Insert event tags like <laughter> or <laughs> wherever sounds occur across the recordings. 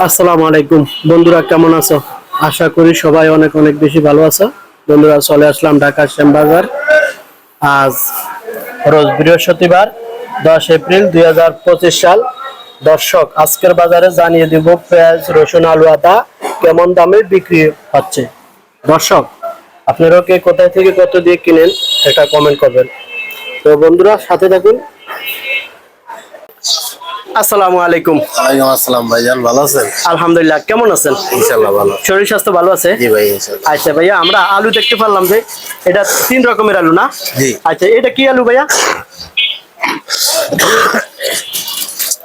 আসসালামু আলাইকুম। বন্ধুরা, কেমন আছো? আশা করি সবাই অনেক অনেক বেশি ভালো আছো। বন্ধুরা, চলে আসলাম ঢাকা শ্যামবাজার। আজ রোজ বৃহস্পতিবার, দশ এপ্রিল দুই হাজার পঁচিশ সাল। দর্শক, আজকের বাজারে জানিয়ে দিব পেঁয়াজ, রসুন, আলু, আদা কেমন দামে বিক্রি হচ্ছে? দর্শক, আপনারাও কে কোথায় থেকে কত দিয়ে কিনেন এটা কমেন্ট করবেন। তো বন্ধুরা, সাথে থাকুন। আসসালামু আলাইকুম। ওয়ালাইকুম আসসালাম ভাইজান ভালো আছেন? আলহামদুলিল্লাহ কেমন আছেন? ইনশাল্লাহ ভালো শরীর স্বাস্থ্য ভালো আছে? জি ভাই ইনশাল্লাহ আচ্ছা ভাইয়া আমরা আলু দেখতে পারলাম যে এটা তিন রকমের আলু না? জি। আচ্ছা এটা কি আলু ভাইয়া?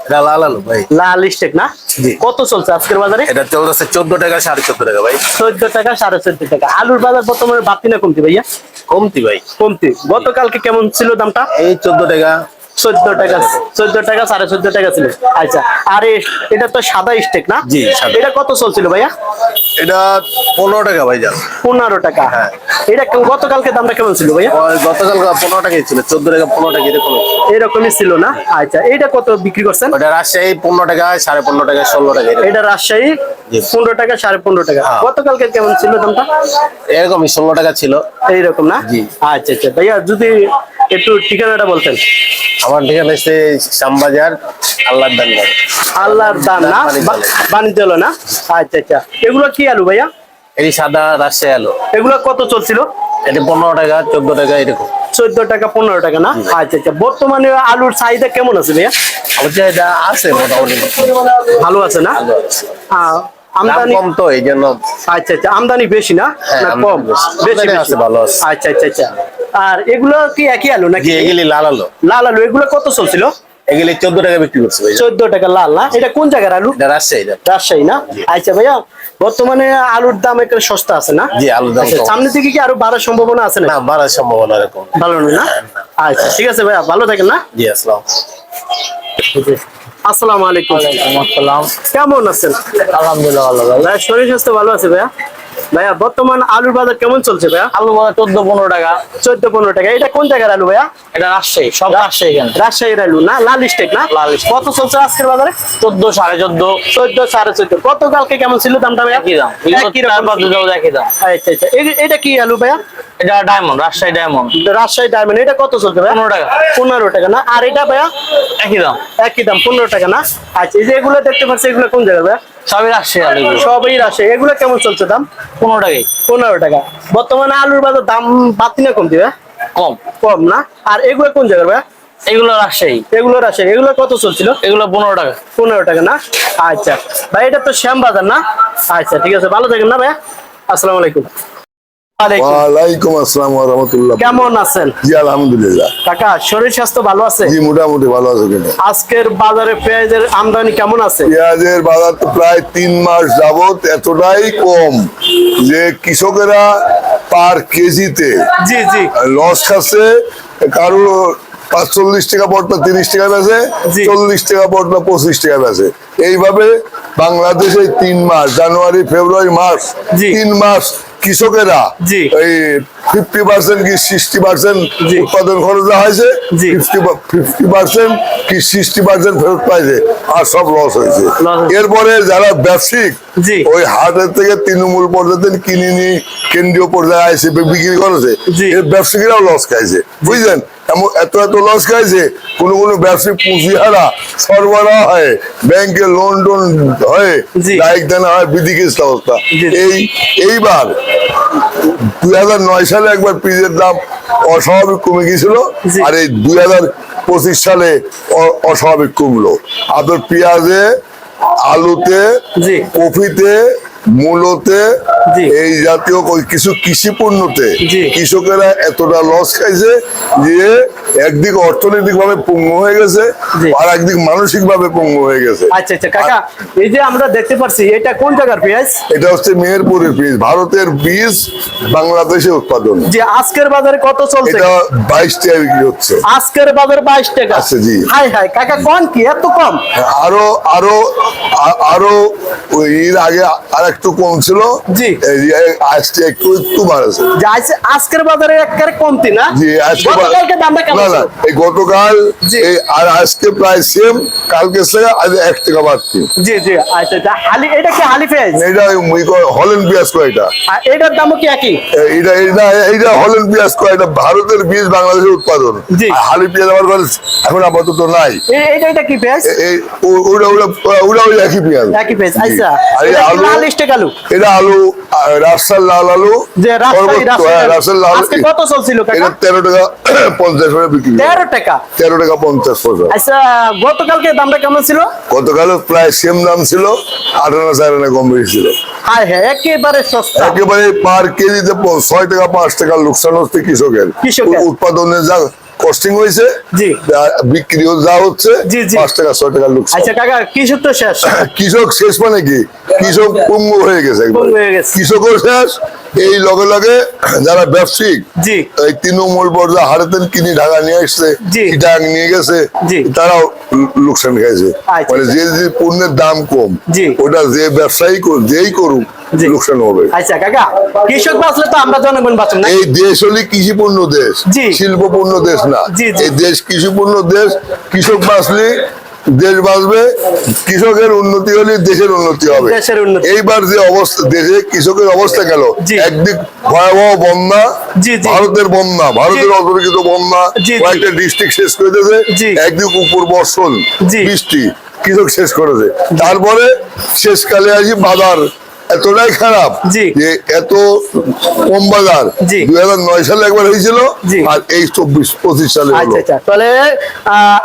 এটা লাল আলু ভাই। লাল স্টেক না? জি। কত চলছে আজকের বাজারে? এটা চলতেছে চোদ্দ টাকা সাড়ে চোদ্দ টাকা ভাই। চোদ্দ টাকা সাড়ে চোদ্দ টাকা। আলুর বাজার বর্তমানে বাড়তি না কমতি ভাইয়া? কমতি ভাই। কমতি। গতকালকে কেমন ছিল দামটা? এই চোদ্দ টাকা চোদ্দ টাকা চোদ্দ টাকা সাড়ে চোদ্দ টাকা ছিল। আচ্ছা আর এটা তো সাদা স্টেক না? এটা কত চলছিল ভাইয়া? এটা পনেরো টাকা ভাইজান। পনেরো টাকা। হ্যাঁ। এটা গতকালকে দামটা কেমন ছিল ভাইয়া? গতকাল পনেরো টাকাই ছিল চোদ্দ টাকা পনেরো টাকা এরকম এরকমই ছিল না? আচ্ছা এটা কত বিক্রি করছেন? ওটা রাজশাহী পনেরো টাকা সাড়ে পনেরো টাকা ষোলো টাকা এটা রাজশাহী পনেরো টাকা সাড়ে পনেরো টাকা। হ্যাঁ। গতকালকে কেমন ছিল দামটা? এরকমই ষোলো টাকা ছিল। এইরকম না? আচ্ছা আচ্ছা। ভাইয়া যদি একটু ঠিকানাটা বলতেন। আমার ঠিকানা হচ্ছে শ্যামবাজার আল্লাহ দান্নার আল্লাহর দান না? বাণিজ্য হলো না? আচ্ছা আচ্ছা। এগুলো কি আলু ভাইয়া? এই সাদা রাজশাহী আলু। এগুলো কত চলছিল? এটা পনেরো টাকা চোদ্দ টাকা এরকম। চোদ্দ টাকা পনেরো টাকা না? আচ্ছা আচ্ছা। বর্তমানে আলুর চাহিদা কেমন আছে ভাইয়া? আছে মোটামুটি। ভালো আছে না? আমদানি কম তো এই জন্য আচ্ছা আচ্ছা। আমদানি বেশি না? হ্যাঁ, কম? বেশি। আছে, ভালো আছে। আচ্ছা আচ্ছা আচ্ছা। আর এগুলো কি একই আলু নাকি? এগুলি লাল আলু। লাল আলু এগুলো কত চলছিল? এগুলি চোদ্দ টাকা বিক্রি করছে চোদ্দ টাকা লাল না? এটা কোন জায়গার আলু? রাজশাহী রাজশাহী না? আচ্ছা ভাইয়া বর্তমানে আলুর দাম একটু সস্তা আছে না? জি আলুর দাম আচ্ছা, কম। সামনের দিকে কি আরও বাড়ার সম্ভাবনা আছে না না বাড়ার সম্ভাবনা এরকম। ভালো নয় না আচ্ছা ঠিক আছে ভাইয়া ভালো থাকেন না? জি আসসালাম। আসসালামু আলাইকুম। আসসালাম। কেমন আছেন? আলহামদুলিল্লাহ ভালো। ভাই শরীর স্বাস্থ্য ভালো আছে ভাইয়া? ভাইয়া বর্তমান আলুর বাজার কেমন চলছে ভাইয়া? আলু বাজার চোদ্দ পনেরো টাকা। চোদ্দ পনেরো টাকা। এটা কোন জায়গার আলু ভাইয়া? এটা রাজশাহী সব রাজশাহী এখানে রাজশাহীর আলু না? লাল স্টেক না? লাল কত চলছে আজকের বাজারে? চোদ্দ সাড়ে চোদ্দ। চোদ্দ সাড়ে চোদ্দ। গতকালকে কেমন ছিল দামটা ভাইয়া? একই দাম। একই রকম একই দাম। আচ্ছা আচ্ছা। এটা কি আলু ভাইয়া? এটা diamond Rajshahi diamond. Rajshahi diamond. এটা কত চলছে ভাইয়া? পনেরো টাকা। পনেরো টাকা না? আর এটা ভাইয়া? একই দাম। একই দাম পনেরো টাকা না? আচ্ছা এই যে এগুলো দেখতে পাচ্ছি এগুলো কোন জায়গায় ভাইয়া? সবই রাখছে। সবই রাখছে এগুলো কেমন চলছে দাম? পনেরো টাকাই। পনেরো টাকা। বর্তমানে আলুর বাজার দাম বাড়তি না কমতি ভাইয়া কম। কম না? আর এগুলো কোন জায়গায় ভাইয়া এগুলো রাজশাহী এগুলো রাজশাহী এগুলো কত চলছিল? এগুলো পনেরো টাকা। পনেরো টাকা না? আচ্ছা। ভাই এটা তো শ্যাম বাজার না? আচ্ছা ঠিক আছে। ভালো থাকেন না ভাই। আসসালামু আলাইকুম। আসসালাম ওয়া রাহমাতুল্লাহ কেমন আছেন? জি আলহামদুলিল্লাহ। কাকা শরীর স্বাস্থ্য ভালো আছে? জি মোটামুটি ভালো আছে আজকের বাজারে পেঁয়াজের আমদানি কেমন আছে? পেঁয়াজের বাজার তো প্রায় তিন মাস যাবত এতটাই কম যে কৃষকেরা পার কেজিতে জি জি। লস খাচ্ছে। কারও পাঁচচল্লিশ টাকা তিরিশ টাকা বেছে জি। চল্লিশ টাকা পঁচিশ টাকা বেছে এইভাবে বাংলাদেশে তিন মাস জানুয়ারি ফেব্রুয়ারি মার্চ জি। তিন মাস কৃষকেরা জি। এই ফিফটি পার্সেন্ট কি সিক্সটি পার্সেন্ট উৎপাদন খরচ হয়েছে? ফিফটি পার্সেন্ট কি সিক্সটি পার্সেন্ট ফেরত পাইছে? আর সব লস হয়েছে। এরপরে যারা ব্যবসায়িক ওই হাটের থেকে তৃণমূল পর্যায়ে কিনে নিয়ে কেন্দ্রীয় পর্যায়ে আইসে বিক্রি করেছে। এর ব্যবসায়ীরাও লস খাইছে। বুঝলেন? এমন এত এত লস খাইছে কোন কোন ব্যবসায়িক পুঁজি হারা সরবরাহ হয় ব্যাংকে লোন টোন হয়ে। দায়িক দেনা হয় বিধিকেস্ত অবস্থা। এই এইবার দুই হাজার নয় সালে একবার পিজের দাম অস্বাভাবিক কমে গিয়েছিল আর এই দুই হাজার পঁচিশ সালে অস্বাভাবিক কমলো আপনার পেঁয়াজে আলুতে। কফিতে মূলতে এই জাতীয় কিছু কৃষি পণ্যতে। কৃষকেরা এতটা লস খাইছে যে একদিক অর্থনৈতিক ভাবে পঙ্গু হয়ে গেছে আর একদিক মানসিক ভাবে পঙ্গু হয়ে গেছে। আচ্ছা আচ্ছা কাকা এই যে আমরা দেখতে পাচ্ছি এটা কোন জায়গার পেঁয়াজ? এটা হচ্ছে মেহেরপুরের বীজ ভারতের বীজ বাংলাদেশে উৎপাদন। যে আজকের বাজারে কত চলছে? এটা বাইশ টাকা বিক্রি হচ্ছে। আজকের বাজার বাইশ টাকা। আচ্ছা, জি। হাই হাই কাকা কোন কি? এত কম? আরও আরও আরও ওই এর আগে আর একটু কম ছিল। জি। আজকে একটু একটু বাড়ছে। আজকের বাজারে একেবারে কমতি না? জি আজকে বা- গতকালকে দামটা কেমন না না এই গতকাল আর আজকে প্রায় সেম কালকে থেকে আজ এক টাকা বাড়তি। জি জি আচ্ছা আচ্ছা। হালি এটা কি হালি পেঁয়াজ এটা হলেন পেঁয়াজ এটার দামও কি একই? হলেন পেঁয়াজ কয়টা ভারতের বীজ বাংলাদেশের উৎপাদন। হালি পেঁয়াজ আমার ঘরে এখন আপাতত নাই। এটা এটা কি পেঁয়াজ? ওটা ওটা ওটা একই পেঁয়াজ। একই পেঁয়াজ আচ্ছা। এটা আলু স্টেক আলু এটা আলু রাজশাহীর লাল আলু যে রাজশাহী হ্যাঁ, লাল আজকে কত চলছিল কাকা? এটা টাকা <coughs> করে বিক্রি করে। তেরো টাকা? তেরো টাকা পঞ্চাশ পয়সা। আচ্ছা গতকালকে দামটা কেমন ছিল? গতকাল প্রায় সেম দাম ছিল আটানা চারানা কম বেশি ছিল। হ্যাঁ হ্যাঁ একেবারে সস্তা। একেবারে পার কেজিতে ছয় টাকা পাঁচ টাকা লোকসান হচ্ছে কৃষকের। কৃষকের। উৎপাদনে যা কস্টিং হয়েছে জি। যা হচ্ছে। পাঁচ টাকা ছয় টাকা লোকসান আচ্ছা কাকা কৃষক তো শেষ <laughs> কৃষক শেষ মানে কি কৃষক পঙ্গু হয়ে গেছে। কৃষকও শেষ এই লগে লগে যারা ব্যবসায়িক এই তৃণমূল পর্যায়ে হারাতেন কিনি ঢাকা নিয়ে আসছে। চিটাং নিয়ে গেছে তারাও লোকসান খাইছে আচ্ছা, মানে যে যে পণ্যের দাম কম ওটা যে ব্যবসায়ী যেই করুক। লোকসান হবে আচ্ছা কাকা কৃষক বাঁচলে তো আমরা জনগণ বাঁচুন না এই দেশ হলে কৃষিপূর্ণ দেশ জি। শিল্পপূর্ণ দেশ না জি, জি। এই দেশ কৃষিপূর্ণ দেশ কৃষক বাঁচলে দেশ বাঁচবে কৃষকের উন্নতি হলে দেশের উন্নতি হবে এইবার যে অবস্থা দেশে কৃষকের অবস্থা গেল একদিক ভয়াবহ বন্যা। ভারতের বন্যা ভারতের। অতর্কিত বন্যা। কয়েকটা ডিস্ট্রিক্ট শেষ করে দিয়েছে। একদিক উপর বর্ষণ। বৃষ্টি কৃষক শেষ করেছে তারপরে শেষকালে আসি বাজার এতটাই খারাপ যে এত কম বাজার। দুই হাজার নয় সালে একবার হয়েছিল আর এই চব্বিশ পঁচিশ সালে আচ্ছা আচ্ছা। তাহলে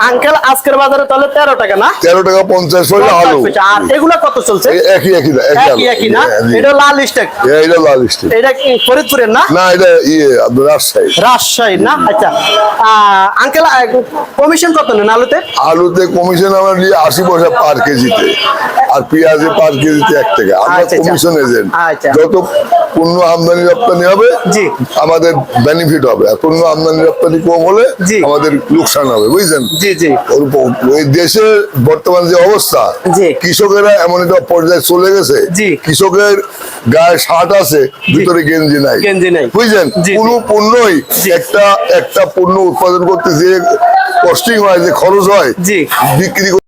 আঙ্কেল আজকের বাজারে তাহলে তেরো টাকা না? তেরো টাকা পঞ্চাশ পয়সা আলু। আর এগুলা কত চলছে? একই একই একই একই না? হ্যাঁ, এটা লাল স্টেক। এটা লাল স্টিক। এটা ফরিদপুরের না? না এটা ইয়ে রাজশাহী। রাজশাহী না? আচ্ছা। আঙ্কেল কমিশন কত নেন আলুতে? আলুতে কমিশন আমরা নিয়ে আশি পয়সা পার কেজিতে। আর পেঁয়াজে পার কেজিতে এক টাকা। আমরা আচ্ছা। Commission agent. যত পণ্য আমদানি রপ্তানি হবে আমাদের বেনিফিট হবে। আর পণ্য আমদানি রপ্তানি কম হলে আমাদের লোকসান হবে বুঝছেন? জি জি। ওর প- ওই দেশের বর্তমান যে অবস্থা কৃষকেরা এমন একটা পর্যায়ে চলে গেছে। কৃষকের গায়ে শার্ট আছে ভিতরে গেঞ্জি নাই। জি, কোনো পণ্যই একটা একটা পণ্য উৎপাদন করতে যে কস্টিং হয় যে খরচ হয়। বিক্রি